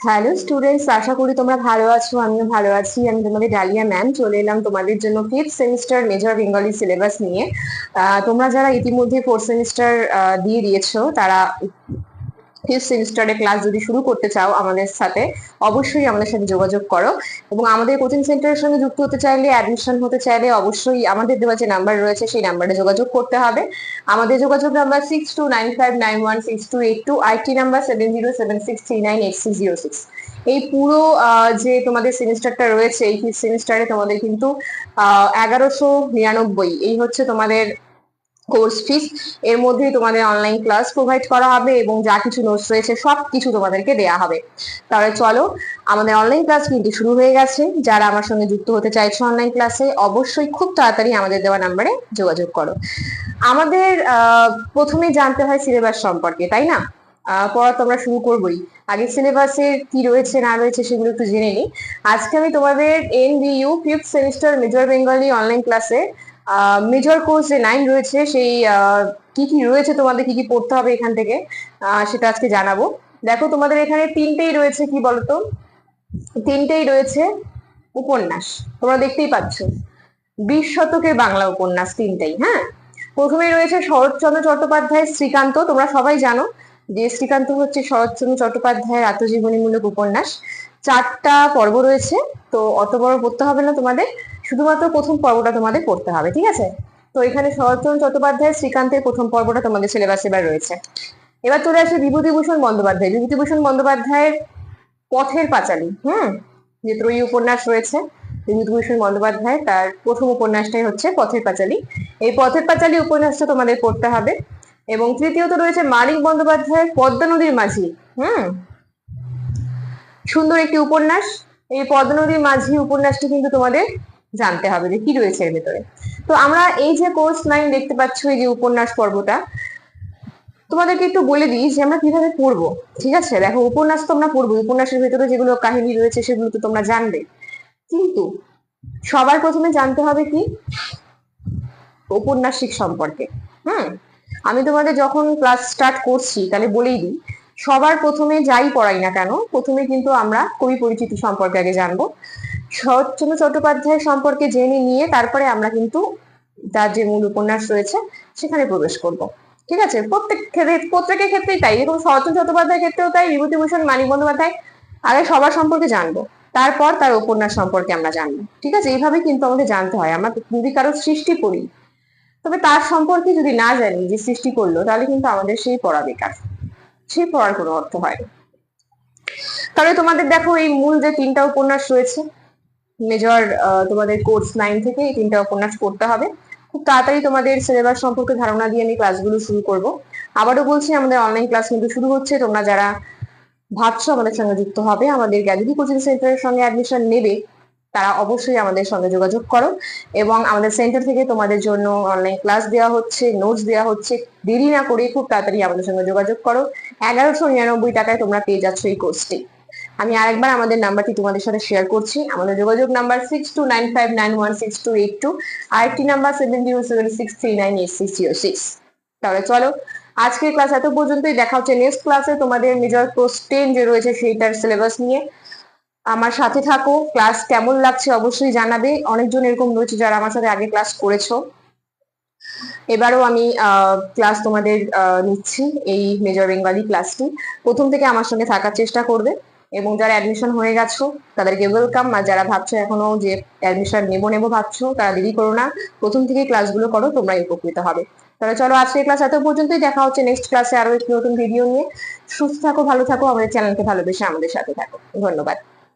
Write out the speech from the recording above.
Hello students আশা করি তোমরা ভালো আছো, আমিও ভালো আছি। আমি তোমাদের ডালিয়া ম্যাম চলে এলাম তোমাদের জন্য fifth semester major Bengali syllabus নিয়ে। তোমরা যারা ইতিমধ্যে ফোর্থ সেমিস্টার দিয়ে দিয়েছ, তারা ফিফথ সেমিস্টারে ক্লাস যদি শুরু করতে চাও আমাদের সাথে অবশ্যই আমাদের সাথে যোগাযোগ করো। এবং আমাদের কোচিং সেন্টারের সঙ্গে যুক্ত হতে চাইলে অ্যাডমিশন হতে চাইলে অবশ্যই আমাদের দেওয়া যে নাম্বার রয়েছে সেই নাম্বারে যোগাযোগ করতে হবে। আমাদের যোগাযোগ number six two nine five nine one six two eight two IT number seven zero seven six three nine eight six zero six এই পুরো আহ, যে তোমাদের সেমিস্টারটা রয়েছে এই সেমিস্টারে তোমাদের কিন্তু এগারোশো নিরানব্বই এই হচ্ছে তোমাদের কোর্স ফিস এর মধ্যেই তোমাদের অনলাইন ক্লাস প্রোভাইড করা হবে এবং যা কিছু নোটস রয়েছে সব কিছু তোমাদেরকে দেয়া হবে। তাহলে চলো, আমাদের অনলাইন ক্লাস কিন্তু শুরু হয়ে গেছে। যারা আমার সঙ্গে যুক্ত হতে চাইছো অনলাইন ক্লাসে অবশ্যই খুব তাড়াতাড়ি আমাদের দেওয়া নাম্বারে যোগাযোগ করো। আমাদের প্রথমে জানতে হয় সিলেবাস সম্পর্কে, তাই না? পড়া তো আমরা শুরু করবোই। আগে সিলেবাসের কি রয়েছে, না রয়েছে সেগুলো একটু জেনে নিই। আজকে আমি তোমাদের N BU fifth semester major Bengali online ক্লাসে মেজর কোর্স যে নাইন রয়েছে, সেই কি কি রয়েছে তোমাদের, কি কি পড়তে হবে এখান থেকে সেটা আজকে জানাব। দেখো, তোমাদের এখানে তিনটেই রয়েছে, কি বলতো? তিনটেই রয়েছে উপন্যাস, তোমরা দেখতেই পাচ্ছ। বিশ শতকের বাংলা উপন্যাস তিনটেই হ্যাঁ? প্রথমে রয়েছে শরৎচন্দ্র চট্টোপাধ্যায়ের শ্রীকান্ত, তোমরা সবাই জানো যে শ্রীকান্ত হচ্ছে শরৎচন্দ্র চট্টোপাধ্যায়ের আত্মজীবনীমূলক উপন্যাস। চারটা পর্ব রয়েছে, তো অত বড় পড়তে হবে না তোমাদের। শুধুমাত্র প্রথম পর্বটা তোমাদের পড়তে হবে, ঠিক আছে? তো এখানে শরৎচন্দ্র চট্টোপাধ্যায় শ্রীকান্তের প্রথম পর্বটা তোমাদের সিলেবাস এবার রয়েছে। এবার চলে আসে বিভূতিভূষণ বন্দ্যোপাধ্যায়। বিভূতিভূষণ বন্দ্যোপাধ্যায়ের পথের পাঁচালী, হুম? যে ত্রয়ী উপন্যাস রয়েছে, বিভূতিভূষণ বন্দ্যোপাধ্যায় তার প্রথম উপন্যাসটাই হচ্ছে পথের পাঁচালী। এই পথের পাঁচালী উপন্যাসটা তোমাদের পড়তে হবে এবং তৃতীয়ত রয়েছে মানিক বন্দ্যোপাধ্যায়ের পদ্মা নদীর মাঝি, হুম? সুন্দর একটি উপন্যাস। এই পদ্মা নদীর মাঝি উপন্যাসটি কিন্তু তোমাদের জানতে হবে যে কি রয়েছে এর ভেতরে। তো আমরা এই যে কোর্স নাইন দেখতে পাচ্ছ, এই যে উপন্যাস পর্বটা, তোমাদেরকে একটু বলে দিই যে আমরা কীভাবে পড়ব। ঠিক আছে? দেখো, উপন্যাস তো আমরা পড়ব। উপন্যাসের ভেতরে যেগুলো কাহিনী রয়েছে, সেগুলো তো তোমরা জানবে। কিন্তু সবার প্রথমে জানতে হবে কি? ঔপন্যাসিক সম্পর্কে। হুম? আমি তোমাদের যখন ক্লাস স্টার্ট করছি, তাহলে বলেই দিই, সবার প্রথমে যাই পড়াই না কেন, প্রথমে কিন্তু আমরা কবি পরিচিতি সম্পর্কে আগে জানব। শরৎচন্দ্র চট্টোপাধ্যায় সম্পর্কে জেনে নিয়ে তারপরে আমরা কিন্তু তার যে মূল উপন্যাস রয়েছে, সেখানে প্রবেশ করব। ঠিক আছে? প্রত্যেক ক্ষেত্রে, প্রত্যেকের ক্ষেত্রেই তাই। এরকম শরৎচন্দ্র চট্টোপাধ্যায়ের ক্ষেত্রেও তাই, বিভূতিভূষণ, মানিক বন্দ্যোপাধ্যায় আগে সবার সম্পর্কে জানব। তারপর তার উপন্যাস সম্পর্কে আমরা জানব। ঠিক আছে? এইভাবে কিন্তু আমাদের জানতে হয়। আমরা যদি কারোর সৃষ্টি পড়ি তবে তার সম্পর্কে যদি না জানি, যে সৃষ্টি করল, তাহলে কিন্তু আমাদের সেই পড়া বেকার। সেই পড়ার কোনো অর্থ হয় তাহলে তোমাদের দেখো এই মূল যে তিনটা উপন্যাস রয়েছে মেজর তোমাদের কোর্স নাইন থেকে এই তিনটা উপন্যাস পড়তে হবে। খুব তাড়াতাড়ি তোমাদের সিলেবাস সম্পর্কে ধারণা দিয়ে আমি ক্লাসগুলো শুরু করব। আবারও বলছি, আমাদের অনলাইন ক্লাস কিন্তু শুরু হচ্ছে। তোমরা যারা ভাবছ আমাদের সঙ্গে যুক্ত হবে, আমাদের গ্যালারি কোচিং সেন্টারের সঙ্গে অ্যাডমিশন নেবে, তারা অবশ্যই আমাদের সঙ্গে যোগাযোগ করো। এবং আমাদের সেন্টার থেকে তোমাদের জন্য অনলাইন ক্লাস দেওয়া হচ্ছে নোটস দেওয়া হচ্ছে। দেরি না করে খুব তাড়াতাড়ি আমাদের সঙ্গে যোগাযোগ করো। এগারোশো নিরানব্বই টাকায় তোমরা পেয়ে যাচ্ছ এই কোর্সটি আমি আরেকবার আমাদের নাম্বারটি তোমাদের সাথে শেয়ার করছি। আমাদের যোগাযোগ number six two nine five nine one six two eight two আরেকটি number seven zero seven six three nine eight six zero six তাহলে চলো, আজকের ক্লাস এত পর্যন্তই। দেখা হচ্ছে নেক্সট ক্লাসে তোমাদের মেজর কোর্স টেন যে রয়েছে সেইটার সিলেবাস নিয়ে। আমার সাথে থাকো। ক্লাস কেমন লাগছে অবশ্যই জানাবে। অনেকজন এরকম রয়েছে যারা আমার সাথে আগে ক্লাস করেছ। এবারও আমি ক্লাস তোমাদের নিচ্ছি এই মেজর বেঙ্গলি ক্লাসটি প্রথম থেকে আমার সঙ্গে থাকার চেষ্টা করবে। এবং যারা অ্যাডমিশন হয়ে গেছো, তাদেরকে ওয়েলকাম আর যারা ভাবছ এখনও যে অ্যাডমিশন নেব নেব ভাবছ, তারা দেরি করো না। প্রথম থেকে ক্লাসগুলো করো তোমরা উপকৃত হবে। তাহলে চলো, আজকের ক্লাস এত পর্যন্তই। দেখা হচ্ছে নেক্সট ক্লাসে আরও একটি নতুন ভিডিও নিয়ে। সুস্থ থাকো, ভালো থাকো। আমাদের চ্যানেলকে ভালোবেসে আমাদের সাথে থাকো। ধন্যবাদ।